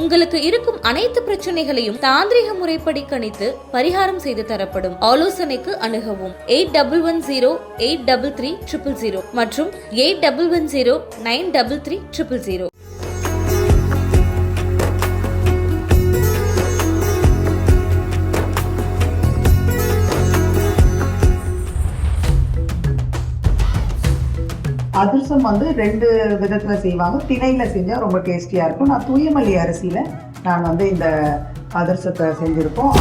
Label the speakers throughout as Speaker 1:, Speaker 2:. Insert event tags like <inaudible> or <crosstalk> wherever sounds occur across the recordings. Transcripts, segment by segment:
Speaker 1: உங்களுக்கு இருக்கும் அனைத்து பிரச்சனைகளையும் தாந்திரிக முறைப்படி கணித்து பரிகாரம் செய்து தரப்படும். ஆலோசனைக்கு அணுகவும். Eight double one zero eight double three triple zero மற்றும் eight double one zero nine double three triple zero.
Speaker 2: அதிரசம் வந்து ரெண்டு விதத்தில் செய்வாங்க. திணையில் செஞ்சால் ரொம்ப டேஸ்டியாக இருக்கும். நான் தூயமல்லி அரிசியில் நான் வந்து இந்த அதிரசத்தை செஞ்சுருக்கோம்.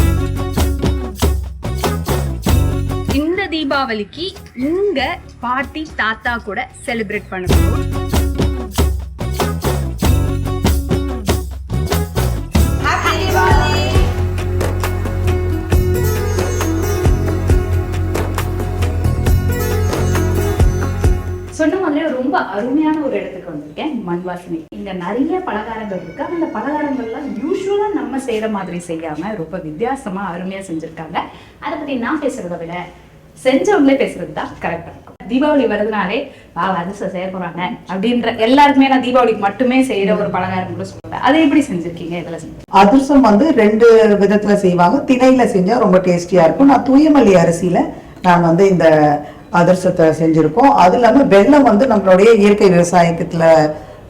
Speaker 3: இந்த தீபாவளிக்கு உங்கள் பாட்டி தாத்தா கூட செலிப்ரேட் பண்ணுவோம் அருமையான ஒரு இடத்துக்கு வந்திருக்கேன் மண் வாசனை இங்க நிறைய பலகாரங்கள் இருக்கு. அந்த பலகாரங்கள்லாம் யூஸ்வலா நம்ம செய்யற மாதிரி செய்யாம ரொம்ப வித்தியாசமா அருமையா செஞ்சிருக்காங்க. அதை பத்தி நான் பேசுறதை விட செஞ்சவங்களே பேசுறது தான் கரெக்டா இருக்கும். தீபாவளி வருதுனாலே வா அதிர்ஷ்டம் செய்ய போறாங்க அப்படின்ற எல்லாருக்குமே நான் தீபாவளிக்கு மட்டுமே செய்யற ஒரு பலகாரம் கூட சொல்லுவேன். அதை எப்படி செஞ்சிருக்கீங்க? இதுல செஞ்சு
Speaker 2: வந்து ரெண்டு விதத்துல செய்வாங்க. திணையில செஞ்சா ரொம்ப டேஸ்டியா இருக்கும். நான் தூயமல்லி அரிசியில நான் வந்து இந்த அதிரசத்தை செஞ்சிருக்கோம். அது இல்லாம வெல்லம் வந்து நம்மளுடைய இயற்கை விவசாயத்துல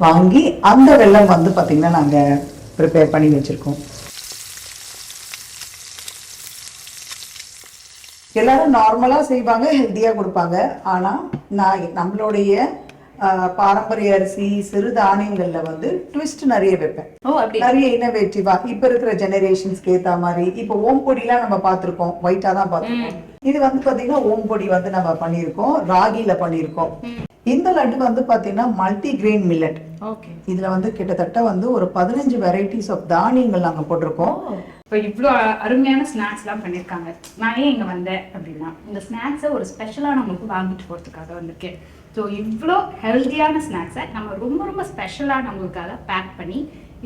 Speaker 2: வாங்கி அந்த வெல்லம் வந்து பாத்தீங்கன்னா நாங்க ப்ரிப்பேர் பண்ணி வச்சிருக்கோம். எல்லாரும் நார்மலா செய்வாங்க ஹெல்த்தியா கொடுப்பாங்க. ஆனா நான் நம்மளுடைய பாரம்பரிய அரிசி சிறு தானியங்கள்ல வந்து ட்விஸ்ட் நிறைய வைப்பேன்.
Speaker 3: ஓ அப்படி.
Speaker 2: நிறைய இன்னோவேட்டிவா இப்ப இருக்கிற ஜெனரேஷன்ஸ்க்கு ஏத்த மாதிரி இப்ப ஓம் பொடிலாம் நம்ம பார்த்திருக்கோம். ஒயிட்டா தான் பார்த்திருக்கோம். இது வந்து பாத்தீங்கன்னா ஓம் பொடி வந்து நம்ம பண்ணியிருக்கோம் ராகில பண்ணியிருக்கோம். இந்த லட்டு வந்து பாத்தீங்கன்னா மல்டி கிரெயின் மில்லட்
Speaker 3: ஓகே.
Speaker 2: இதுல வந்து கிட்டத்தட்ட வந்து ஒரு பதினஞ்சு வெரைட்டிஸ் ஆஃப் தானியங்கள் நாங்க போட்டிருக்கோம்.
Speaker 3: இப்போ இவ்வளோ அருமையான ஸ்நாக்ஸ்லாம் பண்ணியிருக்காங்க. நான் ஏன் இங்கே வந்தேன் அப்படின்னா இந்த ஸ்நாக்ஸை ஒரு ஸ்பெஷலாக நம்மளுக்கு வாங்கிட்டு போகிறதுக்காக வந்திருக்கேன். ஸோ இவ்வளோ ஹெல்த்தியான ஸ்நாக்ஸை நம்ம ரொம்ப ரொம்ப ஸ்பெஷலாக நம்மளுக்காக பேக் பண்ணி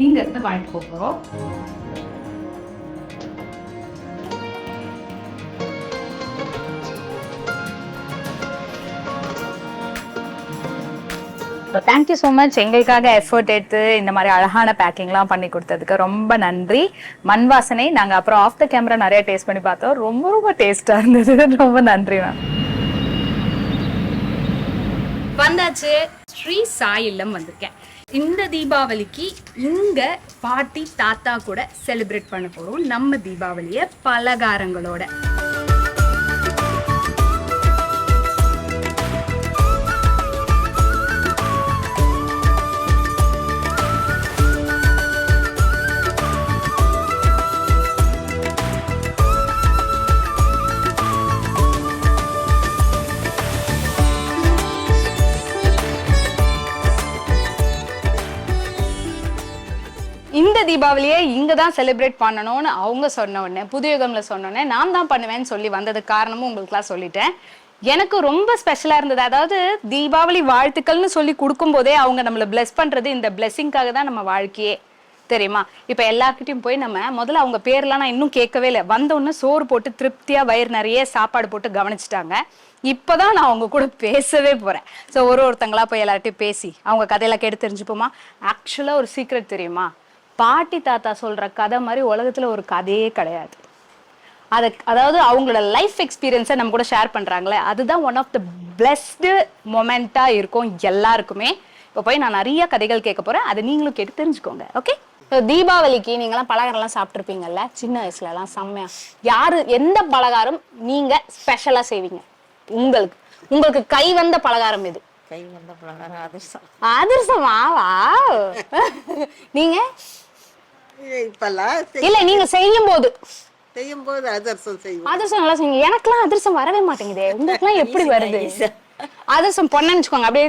Speaker 3: இங்கேருந்து வாங்கிட்டு போக போகிறோம் தேங்க்யூ ஸோ மச் எங்களுக்காக எஃபர்ட் எடுத்து இந்த மாதிரி அழகான பேக்கிங்லாம் பண்ணி கொடுத்ததுக்கு ரொம்ப நன்றி. மண் வாசனை நாங்கள் அப்புறம் ஆஃப் த கேமரா நிறைய டேஸ்ட் பண்ணி பார்த்தோம். ரொம்ப ரொம்ப டேஸ்ட்டாக இருந்தது. ரொம்ப நன்றி மேம் வந்தாச்சு ஸ்ரீ சாய் இல்லம் வந்திருக்கேன். இந்த தீபாவளிக்கு இங்கே பாட்டி தாத்தா கூட செலிப்ரேட் பண்ண போகிறோம் நம்ம தீபாவளியை பலகாரங்களோட. இந்த தீபாவளியை இங்கே தான் செலிப்ரேட் பண்ணணும்னு அவங்க சொன்ன உடனே புதுயுகமில் சொன்ன உடனே நான் தான் பண்ணுவேன்னு சொல்லி வந்ததுக்கு காரணமும் உங்களுக்குலாம் சொல்லிட்டேன். எனக்கு ரொம்ப ஸ்பெஷலாக இருந்தது. அதாவது தீபாவளி வாழ்த்துக்கள்னு சொல்லி கொடுக்கும்போதே அவங்க நம்மளை பிளெஸ் பண்ணுறது இந்த பிளெஸ்ஸிங்காக தான் நம்ம வாழ்க்கையே. தெரியுமா? இப்போ எல்லாருக்கிட்டையும் போய் நம்ம முதல்ல அவங்க பேர்லாம் நான் இன்னும் கேட்கவே இல்லை. வந்தோடனே சோறு போட்டு திருப்தியாக வயிறு நிறைய சாப்பாடு போட்டு கவனிச்சிட்டாங்க. இப்போ தான் நான் அவங்க கூட பேசவே போகிறேன் ஸோ ஒரு ஒருத்தங்களா போய் எல்லார்ட்டையும் பேசி அவங்க கதையெல்லாம் கேட்டு தெரிஞ்சுப்போமா? ஆக்சுவலாக ஒரு சீக்ரெட் தெரியுமா? பாட்டி தாத்தா சொல்ற கதை மாதிரி உலகத்துல ஒரு கதையே கிடையாது. அது அதாவது அவங்களோட லைஃப் எக்ஸ்பீரியன்ஸை நம்ம கூட ஷேர் பண்றாங்களே அதுதான் ஒன் ஆஃப் த பிளெஸ்டு மொமெண்டா இருக்கும் எல்லாருக்குமே. இப்போ போய் நான் நிறைய கதைகள் கேட்க போறேன். அதை நீங்களும் கேட்டு தெரிஞ்சுக்கோங்க ஓகே தீபாவளிக்கு நீங்களாம் பலகாரம்லாம் சாப்பிட்ருப்பீங்கல்ல சின்ன வயசுலலாம் செம்மையா. யாரு எந்த பலகாரம் நீங்க ஸ்பெஷலா செய்வீங்க? உங்களுக்கு உங்களுக்கு கை வந்த பலகாரம் எது?
Speaker 4: கை வந்த பலகாரம்
Speaker 3: அதிர்சமா. வா நீங்க?
Speaker 4: இது இப்பெல்லாம்
Speaker 3: இல்ல நீங்க செய்யும் போது
Speaker 4: செய்யும் போது அதிர்ஷ்டம் செய்வோம்.
Speaker 3: அதிரசம் நல்லா செய்யுங்க. எனக்கெல்லாம் அதிரசம் வரவே மாட்டேங்குதே. <laughs> உங்களுக்குலாம் எப்படி வருது? அதிரசம் பொண்ணு வச்சுக்கோங்க அப்படியே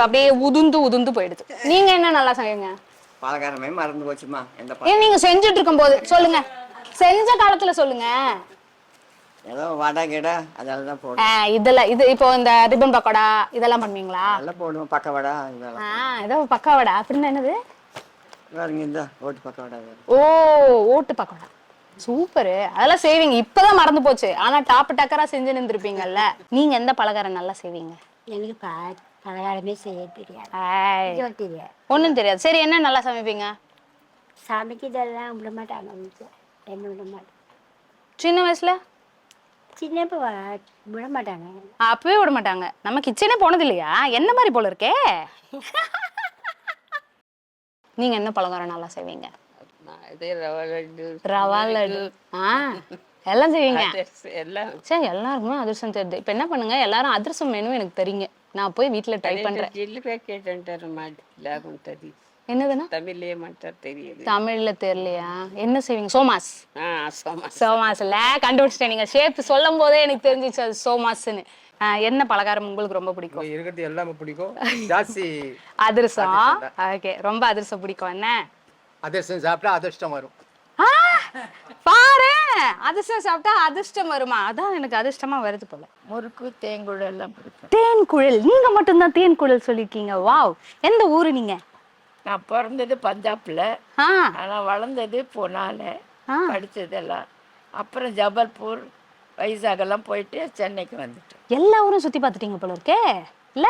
Speaker 3: அப்படியே உதுந்து உதுந்து போயிடுது. நீங்க என்ன நல்லா செய்வீங்க
Speaker 4: பலகாரமே மறந்து போச்சுமா எந்த ப-
Speaker 3: ஏன் நீங்க செஞ்சுட்டு இருக்கும் போது சொல்லுங்க. செஞ்ச காலத்துல சொல்லுங்க.
Speaker 4: ஏதோ வடை கிடை அதெல்லாம் தான் போடுவோம்
Speaker 3: இதெல்லாம் இது இப்போ இந்த ரிப்பன் பக்கோடா இதெல்லாம் பண்ணுவீங்களா?
Speaker 4: நல்லா போடுவோம் பக்க வடை இதெல்லாம்
Speaker 3: ஆ ஏதோ பக்காவடா அப்படின்னா என்னது?
Speaker 4: இந்த ஓட்டு.
Speaker 3: ஓ ஓட்டு பக்கோடா சூப்பர் அதெல்லாம் செய்வீங்க. இப்பதான் மறந்து போச்சு. ஆனா டாப் டக்கரா செஞ்சு நின்றுருப்பீங்கல்ல. நீங்க எந்த பலகாரம் நல்லா செய்வீங்க?
Speaker 5: எனக்கு ப பலகாரமே செய்ய தெரியாது.
Speaker 3: ஆய்
Speaker 5: செய்ய தெரியாது.
Speaker 3: ஒண்ணும் தெரியாது. சரி என்ன நல்லா சமைப்பீங்க?
Speaker 5: சமைக்கிறதெல்லாம் விட மாட்டாங்க வீட்டில் என்ன விட மாட்டாங்க.
Speaker 3: சின்ன வயசுல?
Speaker 5: சின்னப்ப விட மாட்டாங்க.
Speaker 3: அப்பவே விட மாட்டாங்க. நம்ம கிச்சனே போனது இல்லையா என்ன மாதிரி போல இருக்கே? <laughs> நீங்க என்ன பலகாரம் நல்லா செய்வீங்க?
Speaker 6: இது ரவா லட்டு
Speaker 3: ரவா லட்டு. ஆ எல்லாம் செய்வீங்க?
Speaker 6: எல்லாம்.
Speaker 3: சரி எல்லாருக்குமே அதிரசம் தெரியுது. இப்ப என்ன பண்ணுங்க? எல்லாரும் அதிரசம் மெனு எனக்கு தெரியுங்க. நான் போய் வீட்ல ட்ரை பண்றேன்.
Speaker 6: ஜில்லுக்கே தெரியும்.
Speaker 3: என்னதுன்னா?
Speaker 6: தமிழ்லயே மட்டும் தெரியுது.
Speaker 3: தமிழ்ல தெரியலையா? என்ன செய்வீங்க? சோமாஸ்.
Speaker 6: சோமாஸ்.
Speaker 3: சோமாஸ்ல கண்டுபிடிச்சிட்டேன். நீங்க ஷேப் சொல்லும் போதே எனக்கு தெரிஞ்சிச்சு அது சோமாஸ்ன்னு. என்ன பலகாரம் உங்களுக்கு ரொம்ப பிடிக்கும்?
Speaker 7: இருக்கிறது எல்லாமே பிடிக்கும். ஜாஸ்தி <laughs>
Speaker 3: அதிரசம்? ஓகே ரொம்ப அதிரசம் பிடிக்கும். என்ன?
Speaker 7: அதிர்ஷ்டம் சாப்பிட்டா அதிர்ஷ்டம் வரும்.
Speaker 3: ஆ, பாரு அதிர்ஷ்டம் சாப்பிட்டா அதிர்ஷ்டம் வருமா? அதான் எனக்கு அதிர்ஷ்டமா வருது போல.
Speaker 8: முறுக்கு தேங்குழல் எல்லாம் பிடிக்கும்.
Speaker 3: தேன் குழல். நீங்க மட்டும்தான் தேன் குழல் சொல்லிருக்கீங்க வாவ் எந்த ஊரு நீங்க?
Speaker 8: நான் பிறந்தது பஞ்சாப்ல. ஆனா வளர்ந்தது புனால. படிச்சதெல்லாம். அப்புறம் ஜபல்பூர் வைசாக் எல்லாம் போயிட்டு சென்னைக்கு வந்துட்டேன்
Speaker 3: எல்லா ஊரும் சுத்தி பார்த்துட்டீங்க போல இருக்கே. இல்ல?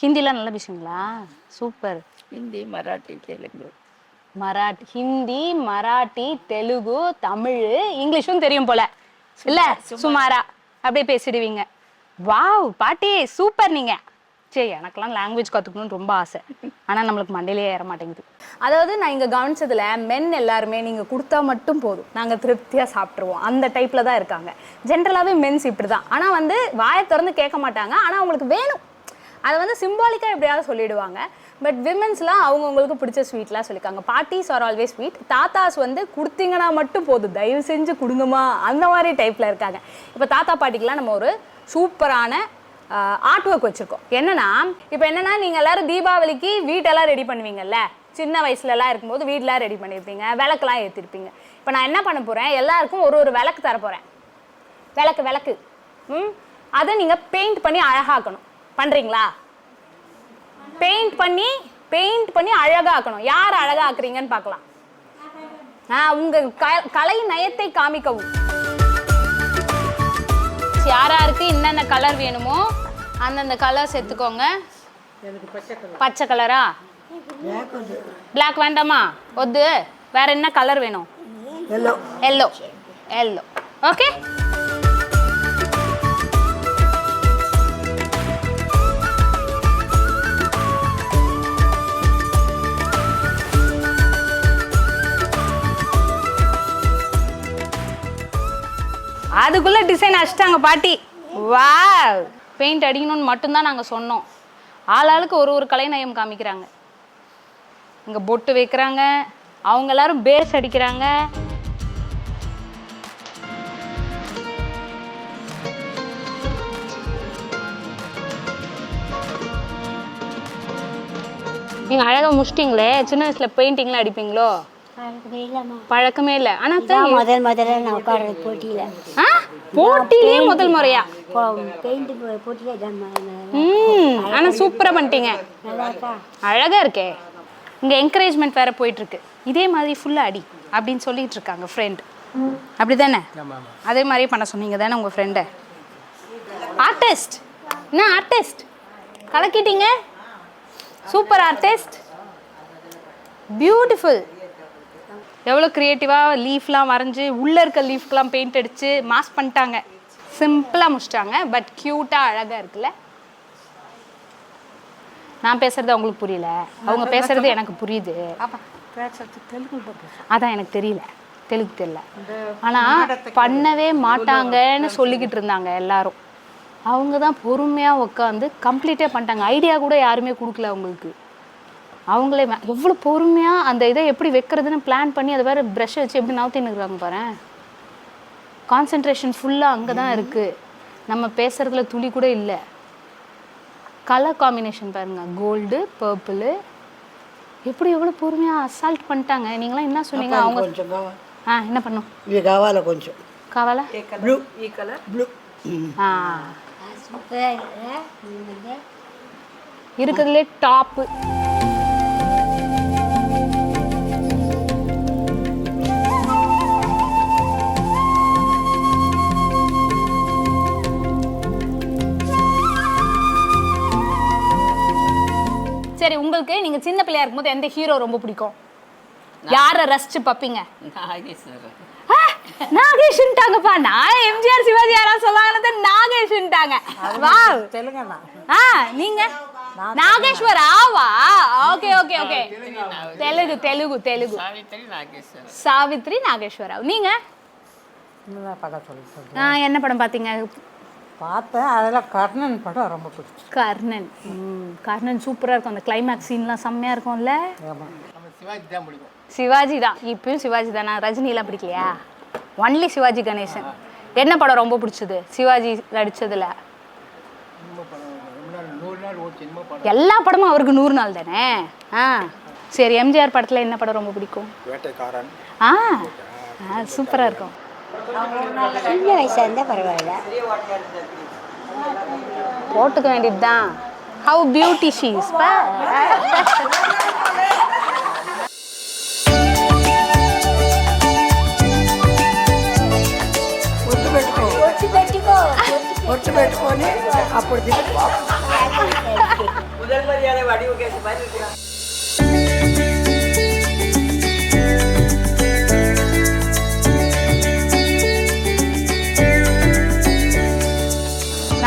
Speaker 3: ஹிந்திலாம் நல்லா பேசுவீங்களா சூப்பர்.
Speaker 8: ஹிந்தி மராட்டி தெலுங்கு.
Speaker 3: மராட்டி ஹிந்தி மராட்டி தெலுங்கு தமிழ் இங்கிலீஷும் தெரியும் போல. இல்ல? சுமாரா. அப்படியே பேசிடுவீங்க. வாவ் பாட்டி சூப்பர் நீங்க. சரி எனக்கெல்லாம் லாங்குவேஜ் கற்றுக்கணும்னு ரொம்ப ஆசை. ஆனால் நம்மளுக்கு மண்டையிலே ஏற மாட்டேங்குது. அதாவது நான் இங்கே கவனிச்சதில் மென் எல்லாருமே நீங்கள் கொடுத்தா மட்டும் போதும். நாங்கள் திருப்தியாக சாப்பிட்ருவோம் அந்த டைப்பில் தான் இருக்காங்க. ஜென்ரலாகவே மென்ஸ் இப்படி தான் ஆனால் வந்து வாயை திறந்து கேட்க மாட்டாங்க. ஆனால் அவங்களுக்கு வேணும். அதை வந்து சிம்பாலிக்காக எப்படியாவது சொல்லிடுவாங்க. பட் விமென்ஸ்லாம் அவங்கவுங்களுக்கு பிடிச்ச ஸ்வீட்லாம் சொல்லியிருக்காங்க paatis are always sweet thathas வந்து கொடுத்தீங்கன்னா மட்டும் போதும். தயவு செஞ்சு கொடுங்கம்மா. அந்த மாதிரி டைப்பில் இருக்காங்க. இப்போ தாத்தா பாட்டிக்கெலாம் நம்ம ஒரு சூப்பரான ஆர்ட் ஒர்க் வச்சுருக்கோம். என்னன்னா இப்போ என்னன்னா நீங்கள் எல்லாரும் தீபாவளிக்கு வீட்டெல்லாம் ரெடி பண்ணுவீங்கல்ல? சின்ன வயசுலலாம் இருக்கும்போது வீடெலாம் ரெடி பண்ணியிருப்பீங்க விளக்கெலாம் ஏற்றிருப்பீங்க இப்போ நான் என்ன பண்ண போகிறேன் எல்லாருக்கும் ஒரு ஒரு விளக்கு தர போகிறேன் விளக்கு விளக்கு. ம்? அதை நீங்கள் பெயிண்ட் பண்ணி அழகாக்கணும். பண்ணுறீங்களா பெயிண்ட் பண்ணி பெயிண்ட் பண்ணி அழகாக்கணும். யார் அழகாக்குறீங்கன்னு பார்க்கலாம். ஆ உங்கள் க- கலை நயத்தை காமிக்கவும். யாராருக்கு என்னென்ன கலர் வேணுமோ அந்தந்த கலர்ஸ் எடுத்துக்கோங்க பச்சை கலரா பிளாக் வேண்டாமா? ஒத்து. வேற என்ன கலர் வேணும்? எல்லோ எல்லோ ஓகே அதுக்குள்ள டிசைன் அடிச்சிட்டாங்க பாட்டி. வா பெயிண்ட் அடிக்கணும்னு மட்டும்தான் நாங்கள் சொன்னோம். ஆளாளுக்கு ஒரு ஒரு கலைநயம் காமிக்கிறாங்க. இங்கே பொட்டு வைக்கிறாங்க. அவங்க எல்லாரும் பேஸ் அடிக்கிறாங்க. நீங்க அழகா முடிச்சிட்டீங்களே? சின்ன வயசுல பெயிண்டிங்லாம் அடிப்பீங்களோ?
Speaker 5: பழக்கமே
Speaker 3: இல்லை. ஆனா
Speaker 5: இதான் முதல் முதல்ல நான் போட்டியில்.
Speaker 3: ஆ? முதல் முறையா?
Speaker 5: பெயிண்ட் போட்டியில் இதான் ம- ம-
Speaker 3: ம் ஆனா சூப்பரா பண்ணிட்டீங்க.
Speaker 5: நல்லா இருக்கா?
Speaker 3: அழகா இருக்கே. இங்க என்கரேஜ்மெண்ட் வேற போயிட்டு இருக்கு இதே மாதிரி ஃபுல்லா அடி அப்படின்னு சொல்லிட்டு இருக்காங்க ஃப்ரெண்ட் அப்படிதானே? அதே மாதிரியே பண்ண சொன்னீங்க தானே உங்க ஃப்ரெண்டை ஆர்டிஸ்ட் என்ன ஆர்டிஸ்ட் கலக்கிட்டீங்க? சூப்பர் ஆர்டிஸ்ட் பியூட்டிஃபுல் எவ்வளோ க்ரியேட்டிவாக லீஃப்லாம் வரைஞ்சி உள்ளே இருக்க லீஃப்க்கெலாம் பெயிண்ட் அடித்து மாஸ் பண்ணிட்டாங்க. சிம்பிளாக முடிச்சிட்டாங்க பட் க்யூட்டாக அழகாக இருக்குல்ல? நான் பேசுறது அவங்களுக்கு புரியல. அவங்க பேசுறது எனக்கு புரியுது. அதான் எனக்கு தெரியல. தெலுங்கு தெரியல. ஆனா பண்ணவே மாட்டாங்கன்னு சொல்லிக்கிட்டு இருந்தாங்க எல்லாரும். அவங்க தான் பொறுமையா உட்காந்து கம்ப்ளீட்டே பண்ணிட்டாங்க. ஐடியா கூட யாருமே கொடுக்கல அவங்களுக்கு. அவங்களே மே- எவ்வளவு பொறுமையா அந்த இதை எப்படி வைக்கிறதுன்னு பிளான் பண்ணி அதை வேற ப்ரஷ் வச்சு எப்படி நவுத்தின்னு இருக்காங்க பாரு கான்சென்ட்ரேஷன் ஃபுல்லாக அங்கே தான் இருக்குது நம்ம பேசுகிறதுல துளி கூட இல்லை. கலர் காம்பினேஷன் பாருங்கள் கோல்டு பர்பிளு எப்படி எவ்வளோ பொறுமையாக அசால்ட் பண்ணிட்டாங்க? நீங்களாம் என்ன சொன்னீங்க? அவங்க
Speaker 9: கொஞ்சம்
Speaker 3: ஆ என்ன பண்ணும்?
Speaker 9: இது கவால கொஞ்சம்.
Speaker 3: கவால?
Speaker 9: ப்ளூ கலர் ப்ளூ
Speaker 3: ஆ. இருக்கிறதுலே டாப்பு சரி உங்களுக்கு நீங்க சின்ன பிள்ளையா இருக்கும்போது எந்த ஹீரோ ரொம்ப பிடிக்கும்? யாரை ரசிச்சு ஆ, நாகேஷ்ன்ட்டாங்கப்பா நான் எம்ஜிஆர் சிவாஜி யாராவது சொல்லாங்கன்னு நாகேஷ்ன்ட்டாங்க வா.
Speaker 9: தெலுங்கண்ணா
Speaker 3: ஆ நீங்க? நாகேஸ்வர் ஆவா okay okay okay. Telugu Telugu Telugu.
Speaker 6: Savitri Nageswaran
Speaker 3: Savitri Nageswara Rao நீங்க? என்ன படம் பார்த்தீங்க?
Speaker 9: பார்த்தேன். அதில் கர்ணன் படம் ரொம்ப பிடிச்சி
Speaker 3: கர்ணன். கர்ணன் சூப்பரா இருக்கும். அந்த கிளைமேக்ஸ் சீன்லாம் செம்மையா இருக்கும்ல?
Speaker 7: சிவாஜி தான் பிடிக்கும்.
Speaker 3: சிவாஜி தான். இப்பயும் சிவாஜி தானா? ரஜினிலாம் பிடிக்கலையா? ஒன்லி சிவாஜி கணேசன். என்ன படம் ரொம்ப பிடிச்சது சிவாஜி
Speaker 7: படம்.
Speaker 3: எல்லா படமும் அவருக்கு நூறு நாள் தானே? ஆ. சரி எம்ஜிஆர் படத்துல என்ன படம் ரொம்ப பிடிக்கும்?
Speaker 7: வேட்டைக்காரன்.
Speaker 3: ஆ. ஆ சூப்பரா இருக்கும்.
Speaker 5: சின்ன வயசாக இருந்தால் பரவாயில்ல
Speaker 3: போட்டுக்க வேண்டியது தான் ஹவு பியூட்டி ஷீஸ்
Speaker 9: ఒట్టు పెట్టుకో
Speaker 5: ఒట్టు పెట్టుకో
Speaker 9: ఒట్టు పెట్టుకొని అప్పుడు దిగుపో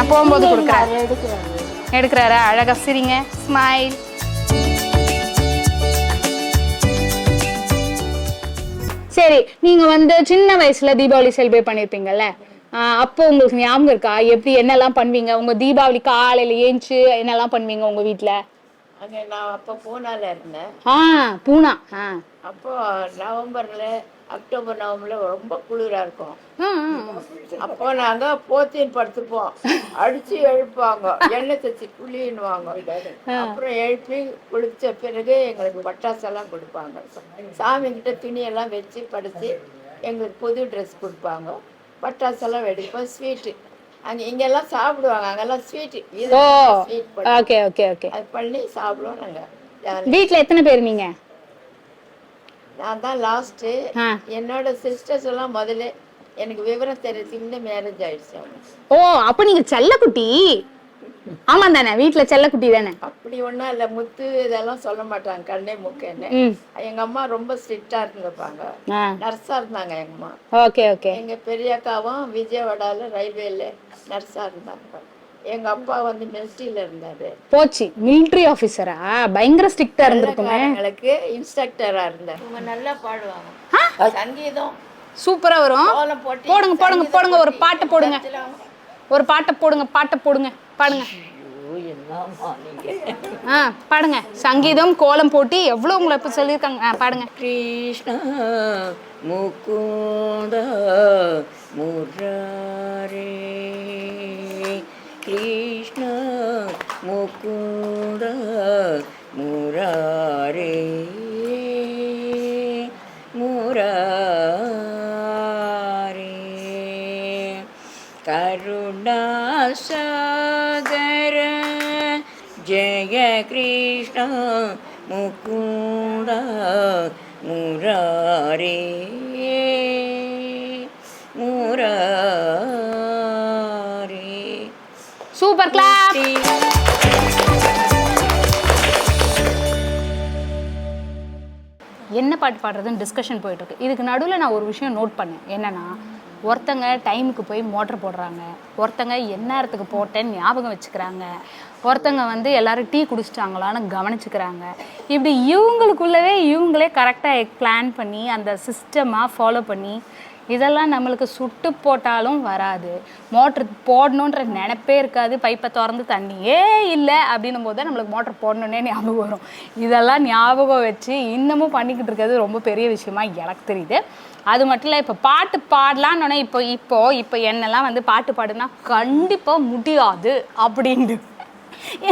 Speaker 3: நான் போகும்போது கொடுக்குறேன். எடுக்கிறாரா. அழகா சிரிங்க. ஸ்மைல் சரி நீங்க வந்து சின்ன வயசுல தீபாவளி செலிப்ரேட் பண்ணிருப்பீங்கல்ல? அப்போ உங்களுக்கு ஞாபகம் இருக்கா? எப்படி என்னெல்லாம் பண்ணுவீங்க? உங்க தீபாவளி காலையில ஏஞ்சி என்னெல்லாம் பண்ணுவீங்க உங்க வீட்ல?
Speaker 8: அங்கே நான் அப்போ பூனால இருந்தேன்.
Speaker 3: ஆ பூனா. ஆ.
Speaker 8: அப்போ நவம்பரில் அக்டோபர் நவம்பரில் ரொம்ப குளிராக இருக்கும். அப்போ நாங்கள் போத்தின் படுத்துப்போம். அடிச்சு எழுப்பாங்க எண்ணெய் தச்சு குளின்னுவாங்க. அப்புறம் எழுப்பி குளிச்ச பிறகு எங்களுக்கு பட்டாசெல்லாம் கொடுப்பாங்க. சாமி கிட்ட துணியெல்லாம் வச்சு படுத்து எங்களுக்கு புது ட்ரெஸ் கொடுப்பாங்க. பட்டாசெல்லாம் வெடிப்போம். ஸ்வீட்டு அங்கே இங்கெல்லாம் சாப்பிடுவாங்க. அங்கெல்லாம்
Speaker 3: sweet
Speaker 8: sweet
Speaker 3: okay okay okay
Speaker 8: அது பண்ணி சாப்பிடுவோம் நாங்கள்
Speaker 3: வீட்ல எத்தனை பேர் நீங்க?
Speaker 8: நான் தான் லாஸ்ட்டு
Speaker 3: ஆ.
Speaker 8: என்னோட சிஸ்டர்ஸ் எல்லாம் முதல்ல எனக்கு விவரம் தெரியுது மேரேஜ் ஆயிடுச்சு
Speaker 3: ஓ அப்ப நீங்க செல்லக்குட்டி? ஆமா தானே வீட்ல செல்லக்குட்டி தானே?
Speaker 8: அப்படி ஒன்றும் இல்லை முத்து இதெல்லாம் சொல்ல மாட்டாங்க கண்ணே முக்கன்னு
Speaker 3: ம்.
Speaker 8: எங்கள் அம்மா ரொம்ப ஸ்ட்ரிக்டாக இருந்திருப்பாங்க.
Speaker 3: ஆ.
Speaker 8: நர்ஸாக இருந்தாங்க எங்கள் அம்மா.
Speaker 3: Okay okay.
Speaker 8: எங்கள் பெரியக்காவும் விஜயவாடாவில் ரயில்வேல நர்ஸாக இருந்தாங்க. எங்க அப்பா வந்து மிலிட்ரியில இருந்தாரு.
Speaker 3: போச்சு. மிலிட்ரி ஆபீசரா பயங்கர ஸ்ட்ரிக்டா இருந்திருக்குமே.
Speaker 8: எனக்கு இன்ஸ்ட்ரக்டரா இருந்தார். இவங்க நல்லா பாடுவாங்க. சங்கீதம்.
Speaker 3: சூப்பரா வரும். போடுங்க போடுங்க போடுங்க. ஒரு
Speaker 8: பாட்டு.
Speaker 3: போடுங்க. ஒரு பாட்டை போடுங்க பாட்டை போடுங்க பாடுங்க. ஆ பாடுங்க. சங்கீதம் கோலம் போட்டி எவ்வளோ உங்களை இப்போ சொல்லியிருக்காங்க? பாடுங்க.
Speaker 8: கிருஷ்ணா முகுந்தா முரே कृष्ण मुकुन्द मुरारे मुरारे करुणासागर जय कृष्ण मुकुन्द मुरारे मुरारे
Speaker 3: சூப்பர் கிளாப் என்ன பாட்டு பாடுறதுன்னு டிஸ்கஷன் போயிட்டு இருக்கு இதுக்கு நடுவில் நான் ஒரு விஷயம் நோட் பண்ணேன். என்னன்னா ஒருத்தங்க டைமுக்கு போய் மோட்டர் போடுறாங்க. ஒருத்தங்க எந்நேரத்துக்கு போட்டேன்னு ஞாபகம் வச்சுக்கிறாங்க. ஒருத்தங்க வந்து எல்லாரும் டீ குடிச்சிட்டாங்களான்னு கவனிச்சுக்கிறாங்க. இப்படி இவங்களுக்குள்ளவே இவங்களே கரெக்டாக பிளான் பண்ணி அந்த சிஸ்டமாக ஃபாலோ பண்ணி இதெல்லாம் நம்மளுக்கு சுட்டு போட்டாலும் வராது. மோட்ரு போடணுன்ற நினப்பே இருக்காது. பைப்பை திறந்து தண்ணியே இல்லை அப்படின்னும் போது தான் நம்மளுக்கு மோட்ரு போடணுன்னே ஞாபகம் வரும். இதெல்லாம் ஞாபகம் வச்சு இன்னமும் பண்ணிக்கிட்டு இருக்கிறது ரொம்ப பெரிய விஷயமா எனக்கு தெரியுது. அது மட்டும் இல்லை இப்போ பாட்டு பாடலான்னு இப்போ இப்போ இப்போ என்னெல்லாம் வந்து பாட்டு பாடுனா கண்டிப்பாக முடியாது அப்படின்னு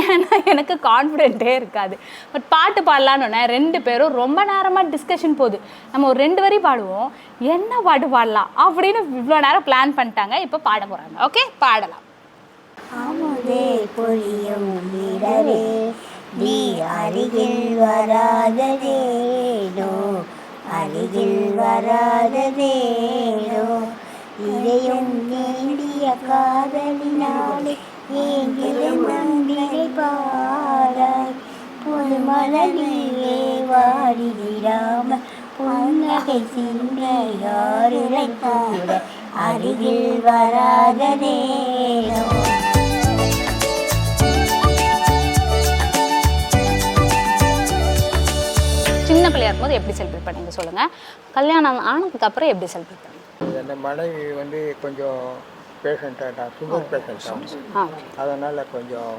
Speaker 3: ஏன்னா எனக்கு கான்ஃபிடென்ட்டே இருக்காது. பட் பாட்டு பாடலான்னு ரெண்டு பேரும் ரொம்ப நேரமாக டிஸ்கஷன் போகுது. நம்ம ஒரு ரெண்டு வரி பாடுவோம். என்ன பாட்டு பாடலாம் அப்படின்னு இவ்வளோ நேரம் பிளான் பண்ணிட்டாங்க. இப்போ பாட போகிறாங்க ஓகே பாடலாம்.
Speaker 5: அமுதே பொழியும் வீரரே நீ அருகில் வராததேனோ அருகில் வராததேனோ இதையும் நீடிய காதலினாலே பாராய் புது மலரிலே வாடிடாமல் நகை சிந்த யாருரை கூட அருகில் வராத நேரம்.
Speaker 3: சின்ன பிள்ளையா இருக்கும்போது எப்படி செலிப்ரேட் பண்ணீங்க சொல்லுங்க. கல்யாணம் ஆனதுக்கு அப்புறம் எப்படி செலிப்ரேட் பண்ணீங்க?
Speaker 7: அந்த மனைவி வந்து கொஞ்சம் பேஷண்ட்டாக சுகர் பேஷண்ட்
Speaker 3: ஆ.
Speaker 7: அதனால் கொஞ்சம்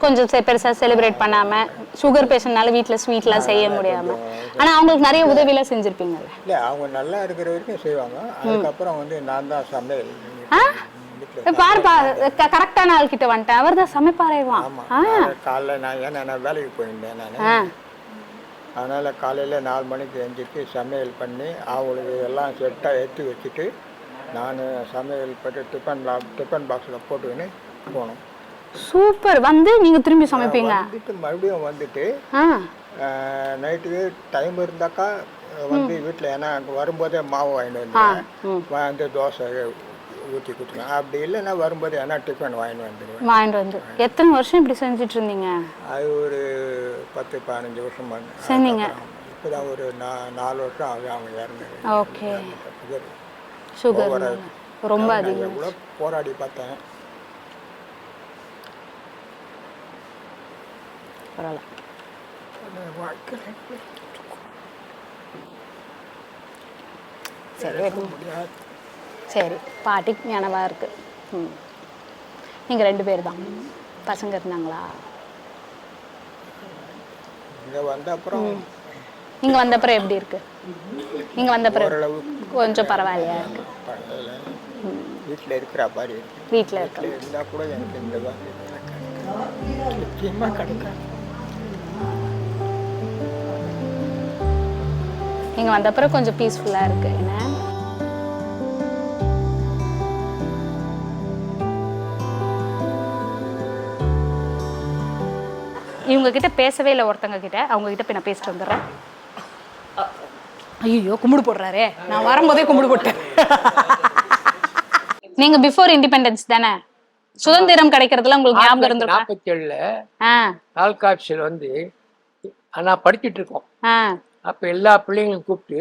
Speaker 3: கொஞ்சம் செ- பெருசா செலிப்ரேட் பண்ணாம சுகர் பேஷண்ட்னால வீட்ல ஸ்வீட்லாம் செய்ய முடியாம. ஆனா அவங்களுக்கு நிறைய உதவிலாம் செஞ்சிருப்பீங்கல்ல.
Speaker 7: இல்லை அவங்க நல்லா இருக்கிற வரைக்கும் செய்வாங்க. அதுக்கப்புறம் வந்து நான் தான் சமையல்? வீட்டில்
Speaker 3: பாருப்பா கரெக்டான ஆள் கிட்ட வந்துட்டேன். அவர் தான் சமைப்பாரேவான்
Speaker 7: காலைல நான் ஏன்னா நான் வேலைக்கு போயிருந்தேன் நான். அதனால் காலையில் நாலு மணிக்கு எழுந்திரிச்சு சமையல் பண்ணி அவங்களுக்கு எல்லாம் செட்டாக எடுத்து வச்சுட்டு நான் சமையல் பண்ணி டிஃபன் டிஃபன் பாக்ஸில் போட்டுக்கின்னு போனோம்.
Speaker 3: சூப்பர். வந்து நீங்க திரும்பி சமைப்பீங்க?
Speaker 7: வந்துட்டு மறுபடியும் வந்துட்டு நைட்டுக்கு டைம் இருந்தாக்கா வந்து வீட்டில் ஏன்னா அங்கே வரும்போதே மாவு வாங்கிட்டு வந்துடுவேன் வந்து தோசை ஊற்றி கொடுத்துருவேன். அப்படி இல்லைன்னா வரும்போது ஏன்னா டிஃபன் வாங்கிட்டு வந்துடுவேன்
Speaker 3: வாங்கிட்டு வந்து எத்தனை வருஷம் இப்படி செஞ்சுட்டு இருந்தீங்க?
Speaker 7: அது ஒரு பத்து பதினஞ்சு வருஷம் பண்ணேன்.
Speaker 3: சொன்னீங்க.
Speaker 7: இப்போ தான் ஒரு நா நாலு வருஷம் ஆகுது அவங்க இறந்தது
Speaker 3: ஓகே.
Speaker 7: சுகர்
Speaker 3: ரொம்ப அதிகம்.
Speaker 7: எவ்வளோ போராடி பார்த்தேன்.
Speaker 3: பரவாயில்ல. சரி சரி பாட்டி நினைவா இருக்கு. ம். நீங்க ரெண்டு பேர் தான். பசங்க இருந்தாங்களா?
Speaker 7: இங்கே வந்த அப்புறம்
Speaker 3: நீங்க வந்த அப்புறம் எப்படி இருக்கு? நீங்க வந்த அப்புறம் கொஞ்சம் பரவாயில்லையா இருக்கு?
Speaker 7: வீட்டில் இருக்கிற மாதிரி இருக்கு
Speaker 3: வீட்டில் இருக்க?
Speaker 7: வீட்டில் இருந்தால் கூட எனக்கு இந்த மாதிரி நிச்சயமாக கிடைக்காது.
Speaker 3: நீங்க வந்த அப்புறம் கொஞ்சம் பீஸ்ஃபுல்லா இருக்கு. என்ன? இவங்க கிட்ட பேசவே இல்லை ஒருத்தங்க கிட்ட அவங்க கிட்ட போய் நான் பேசிட்டு வந்துடுறேன். ஐயோ கும்பிடு போடுறாரே. நான் வரும்போதே கும்பிடு போட்டேன். நீங்க பிஃபோர் இண்டிபெண்டன்ஸ் தானே? சுதந்திரம் கிடைக்கிறதுல உங்களுக்கு ஞாபகம் இருந்திருக்கா?
Speaker 10: நாற்பத்தி ஏழுல நால்காட்சியில் வந்து நான் படிச்சுட்டு இருக்கோம். அப்ப எல்லா பிள்ளைங்களும் கூப்பிட்டு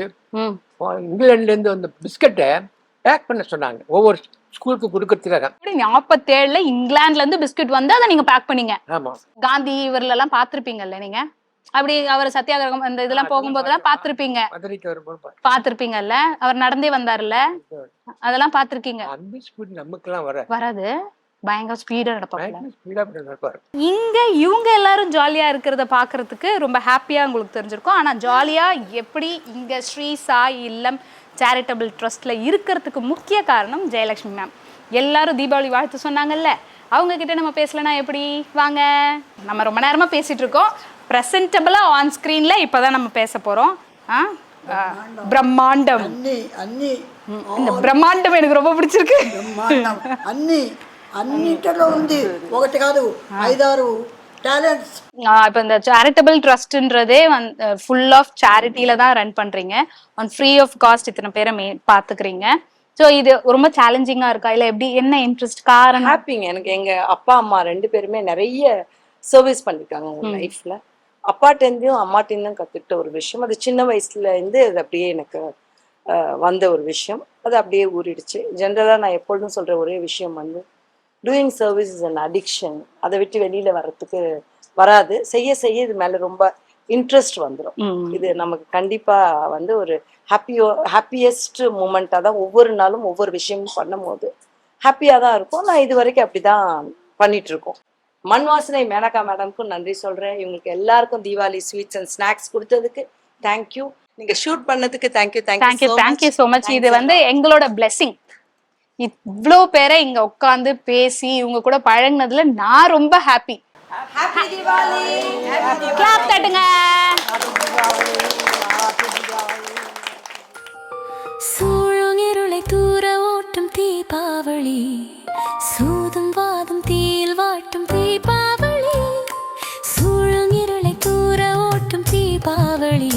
Speaker 10: இங்கிலாந்துல இருந்து வந்த பிஸ்கட்டை பேக் பண்ண சொன்னாங்க. ஒவ்வொரு ஸ்கூலுக்கு கொடுக்கறதுக்காக.
Speaker 3: நாற்பத்தேழுல இங்கிலாந்துல இருந்து பிஸ்கட் வந்து அதை நீங்க பேக் பண்ணீங்க?
Speaker 10: ஆமா.
Speaker 3: காந்தி இவர்ல எல்லாம் பாத்திருப்பீங்கல்ல நீங்க? அப்படி அவர் சத்தியாகிரகம் அந்த இதெல்லாம் போகும்போதெல்லாம் பாத்திருப்பீங்க.
Speaker 10: மதுரைக்கு வரும்போது பாரு.
Speaker 3: பாத்திருப்பீங்கல்ல? அவர் நடந்தே வந்தாருல்ல? அதெல்லாம் பாத்திருக்கீங்க. வராது. பயங்கர ஸ்பீடா நடப்பாங்க இங்க இவங்க எல்லாரும் ஜாலியா இருக்கிறத பாக்குறதுக்கு ரொம்ப ஹாப்பியா உங்களுக்கு தெரிஞ்சிருக்கும். ஆனா ஜாலியா எப்படி இங்க ஸ்ரீ சாய் இல்லம் சேரிட்டபிள் ட்ரஸ்ட்ல இருக்கிறதுக்கு முக்கிய காரணம் ஜெயலட்சுமி மேம் எல்லாரும் தீபாவளி வாழ்த்து சொன்னாங்கல்ல. அவங்க கிட்ட நம்ம பேசலனா எப்படி? வாங்க. நம்ம ரொம்ப நேரமா பேசிட்டு இருக்கோம். ப்ரெசன்டபிளா ஆன் ஸ்க்ரீன்ல இப்பதான் நம்ம பேச போறோம் ஆ? ஆ, பிரம்மாண்டம்
Speaker 11: అన్ని అన్ని
Speaker 3: இந்த பிரம்மாண்டம் எனக்கு ரொம்ப பிடிச்சிருக்கு
Speaker 11: బ్రహ్మాండం అన్ని అన్నిటిలో ఉంది ఒకటి కాదు ఐదారు టాలెంట్స్
Speaker 3: ஆஹ் இப்ப இந்த சேரிட்டபிள் ட்ரஸ்ட்ன்றதே வந்து ஃபுல் ஆஃப் சேரிட்டியில தான் ரன் பண்றீங்க ஆன் ஃப்ரீ ஆஃப் காஸ்ட் இத்தனை பேரை மே பாத்துக்கிறீங்க ஸோ இது ரொம்ப சேலஞ்சிங்கா இருக்கா இல்ல எப்படி என்ன இன்ட்ரெஸ்ட் காரணம்
Speaker 12: ஹாப்பிங்க எனக்கு எங்க அப்பா அம்மா ரெண்டு பேருமே நிறைய சர்வீஸ் பண்ணிருக்காங்க அவங்க லைஃப்ல அப்பாட்டேருந்தும் அம்மாட்டேருந்தும் கத்துக்கிட்ட ஒரு விஷயம். அது சின்ன வயசுல இருந்து அது அப்படியே எனக்கு வந்த ஒரு விஷயம். அது அப்படியே ஊறிடுச்சு. ஜென்ரலா நான் எப்பொழுதும் சொல்ற ஒரே விஷயம் வந்து doing service is an addiction அதை விட்டு வெளியில வர்றதுக்கு வராது. செய்ய செய்ய இது மேல ரொம்ப இன்ட்ரெஸ்ட் வந்துடும். இது நமக்கு கண்டிப்பா வந்து ஒரு ஹாப்பியோ ஹாப்பியஸ்ட் மூமெண்ட்டாக தான் ஒவ்வொரு நாளும் ஒவ்வொரு விஷயமும் பண்ணும்போது ஹாப்பியாக தான் இருக்கும். நான் இது வரைக்கும் அப்படிதான் பண்ணிட்டு இருக்கோம் மண் வாசனை மேனகா மேடம்க்கும் நன்றி சொல்கிறேன் இவங்களுக்கு எல்லாருக்கும் தீபாவளி ஸ்வீட்ஸ் அண்ட் ஸ்நாக்ஸ் கொடுத்ததுக்கு தேங்க்யூ நீங்க ஷூட் பண்ணதுக்கு
Speaker 3: thank you thank you thank you so much இது வந்து எங்களோட பிளெஸிங் இவ்வளோ பேரை இங்க உட்காந்து பேசி இவங்க கூட பழகினதுல நான் ரொம்ப ஹாப்பி கிளாப் தூர ஓட்டும் தீபாவளி. சூதும் வாதும் தீல் வாட்டும் தீபாவளி.